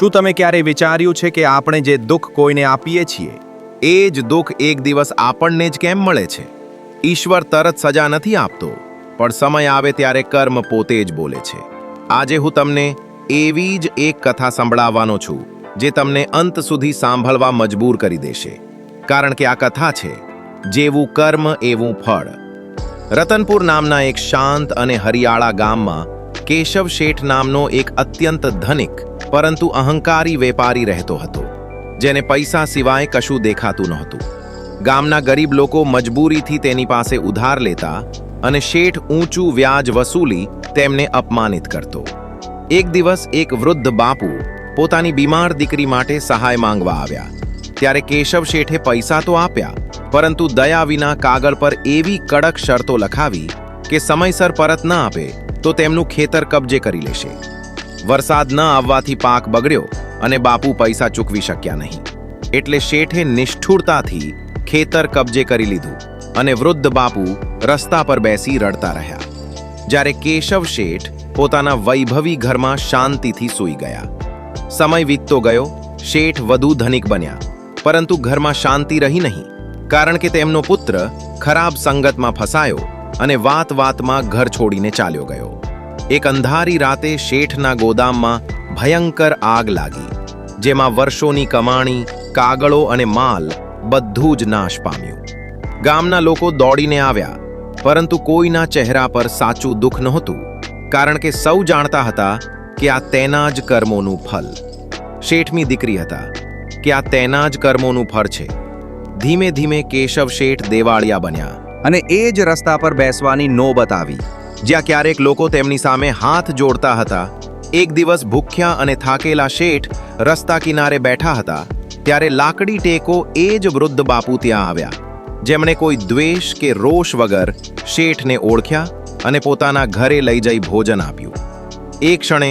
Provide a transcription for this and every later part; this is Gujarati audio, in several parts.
શું તમે ક્યારેય વિચાર્યું છે કે આપણે જે દુઃખ કોઈને આપીએ છીએ, એ જ દુઃખ એક દિવસ આપણને જ કેમ મળે છે? ઈશ્વર તરત સજા નથી આપતો, પણ સમય આવે ત્યારે કર્મ પોતે જ બોલે છે. આજે હું તમને એવી જ એક કથા સંભળાવવાનો છું, જે તમને અંત સુધી સાંભળવા મજબૂર કરી દેશે. કારણ કે આ કથા છે, જેવું કર્મ એવું ફળ. રતનપુર નામના એક શાંત અને હરિયાળા ગામમાં કેશવ શેઠ નામનો એક અત્યંત ધનિક પરંતુ અહંકારી વેપારી રહેતો હતો, જેને પૈસા સિવાય કશું દેખાતું નહોતું. ગામના ગરીબ લોકો મજબૂરીથી તેની પાસે ઉધાર લેતા અને શેઠ ઊંચું વ્યાજ વસૂલી તેમને અપમાનિત કરતો. એક દિવસ એક વૃદ્ધ બાપુ પોતાની બીમાર દીકરી માટે સહાય માંગવા આવ્યા. ત્યારે કેશવ શેઠે પૈસા તો આપ્યા, પરંતુ દયા વિના કાગળ પર એવી કડક શરતો લખાવી કે સમયસર પરત ન આપે તો તેમનું ખેતર કબજે કરી લેશે. વરસાદ ન આવવાથી પાક બગડ્યો અને બાપુ પૈસા ચૂકવી શક્યા નહીં. એટલે શેઠે નિષ્ઠુરતાથી ખેતર કબજે કરી લીધું અને વૃદ્ધ બાપુ રસ્તા પર બેસી રડતા રહ્યા. જ્યારે કેશવ શેઠ પોતાના વૈભવી ઘરમાં શાંતિથી સૂઈ ગયા. સમય વીતતો ગયો, શેઠ વધુ ધનિક બન્યા. પરંતુ ઘરમાં શાંતિ રહી નહીં, કારણ કે તેમનો પુત્ર ખરાબ સંગતમાં ફસાયો અને વાત વાતમાં ઘર છોડીને ચાલ્યો ગયો. એક અંધારી રાતે શેઠના ગોદામમાં ભયંકર આગ લાગી, જેમાં વર્ષોની કમાણી, કાગળો અને માલ બધું જ નાશ પામ્યું. ગામના લોકો દોડીને આવ્યા, પરંતુ કોઈના ચહેરા પર સાચું દુઃખ નહોતું, કારણ કે સૌ જાણતા હતા કે આ તેના જ કર્મોનું ફલ શેઠમી દીકરી હતા, કે આ તેના જ કર્મોનું ફળ છે. ધીમે ધીમે કેશવ શેઠ દેવાળિયા બન્યા અને એ જ રસ્તા પર બેસવાની નોબત આવી. જ્યાં ક્યારેક લોકો તેમની સામે હાથ જોડતા હતા. એક દિવસ ભૂખ્યા અને થાકેલા શેઠ રસ્તા કિનારે બેઠા હતા. ત્યારે લાકડી ટેકો એ જ વૃદ્ધ બાપુ ત્યાં આવ્યા. જેમણે કોઈ દ્વેષ કે રોષ વગર શેઠને ઓળખ્યા અને પોતાના ઘરે લઈ જઈ ભોજન આપ્યું. એ ક્ષણે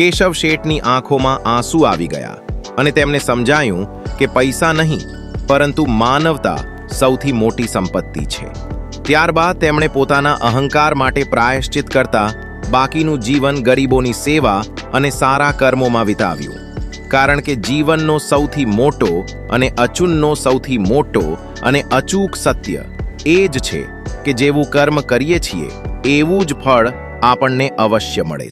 કેશવ શેઠની આંખોમાં આંસુ આવી ગયા અને તેમને સમજાયું કે પૈસા નહીં, પરંતુ માનવતા સૌથી મોટી સંપત્તિ છે. ત્યારબાદ તેમણે પોતાના અહંકાર માટે પ્રાયશ્ચિત કરતા બાકીનું જીવન ગરીબોની સેવા અને સારા કર્મોમાં વિતાવ્યું. કારણ કે જીવનનો સૌથી મોટો અને અચૂનનો સૌથી મોટો અને અચૂક સત્ય એ જ છે કે જેવું કર્મ કરીએ છીએ, એવું જ ફળ આપણને અવશ્ય મળે